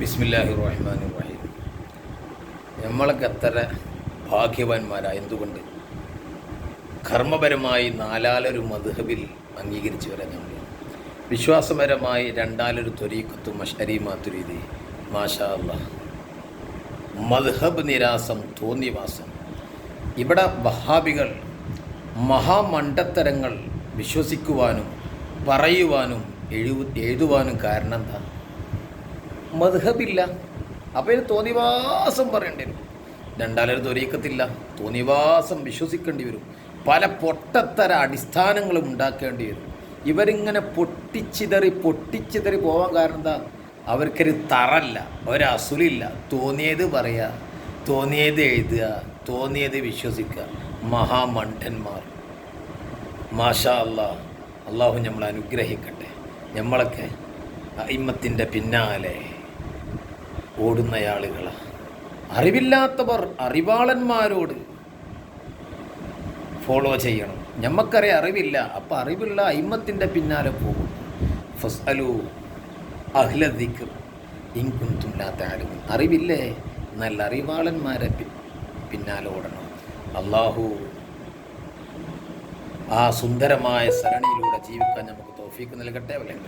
ബിസ്മില്ലാഹി റഹ്മാൻ റഹീം നമ്മളൊക്കെ എത്ര ഭാഗ്യവാന്മാരാണ് എന്തുകൊണ്ട്? കർമ്മപരമായി നാലാലൊരു മധുഹബിൽ അംഗീകരിച്ചു വരാൻ നമ്മൾ വിശ്വാസപരമായി രണ്ടാലൊരു ത്വരീക്കത്തും മഷരി മാത്തുരീതി മാഷാ അള്ളാഹ് മദ്ഹബ് നിരാസം തോന്നിവാസം. ഇവിടെ വഹാബികൾ മഹാമണ്ഡത്തരങ്ങൾ വിശ്വസിക്കുവാനും പറയുവാനും എഴു എഴുതുവാനും കാരണം എന്താ? മദ്ഹബില്ല. അപ്പോൾ ഇത് തോന്നിവാസം പറയേണ്ടി വരും. രണ്ടാലൊരു തൊരീക്കത്തില്ല തോന്നിവാസം വിശ്വസിക്കേണ്ടി വരും. പല പൊട്ടത്തര അടിസ്ഥാനങ്ങളും ഉണ്ടാക്കേണ്ടി വരും. ഇവരിങ്ങനെ പൊട്ടിച്ചിതറി പൊട്ടിച്ചിതറി പോകാൻ കാരണം എന്താ? അവർക്കൊരു തറല്ല ഒരസുലില്ല. തോന്നിയത് പറയുക തോന്നിയത് എഴുതുക തോന്നിയത് വിശ്വസിക്കുക. മഹാമണ്ഡന്മാർ. മാഷാ അല്ലാ അള്ളാഹു നമ്മൾ അനുഗ്രഹിക്കട്ടെ. നമ്മളൊക്കെ അയിമത്തിന്റെ പിന്നാലെ ഓടുന്നയാളുകളാണ് അറിവില്ലാത്തവർ അറിവാളന്മാരോട് ഫോളോ ചെയ്യണം. ഞമ്മക്കറി അറിവില്ല അപ്പോൾ അറിവുള്ള അയിമത്തിന്റെ പിന്നാലെ പോകും. ഫസ്അലു അഹ്ലദിക്കർ ഇൻകുന്തുമില്ലാത്ത ആരും അറിവില്ലേ? നല്ല അറിവാളന്മാരെ പിന്നാലെ ഓടണം. അള്ളാഹു ആ സുന്ദരമായ സരണിയിലൂടെ ജീവിക്കാൻ നമുക്ക് തോഫീക്ക് നൽകട്ടെ. അല്ലെങ്കിൽ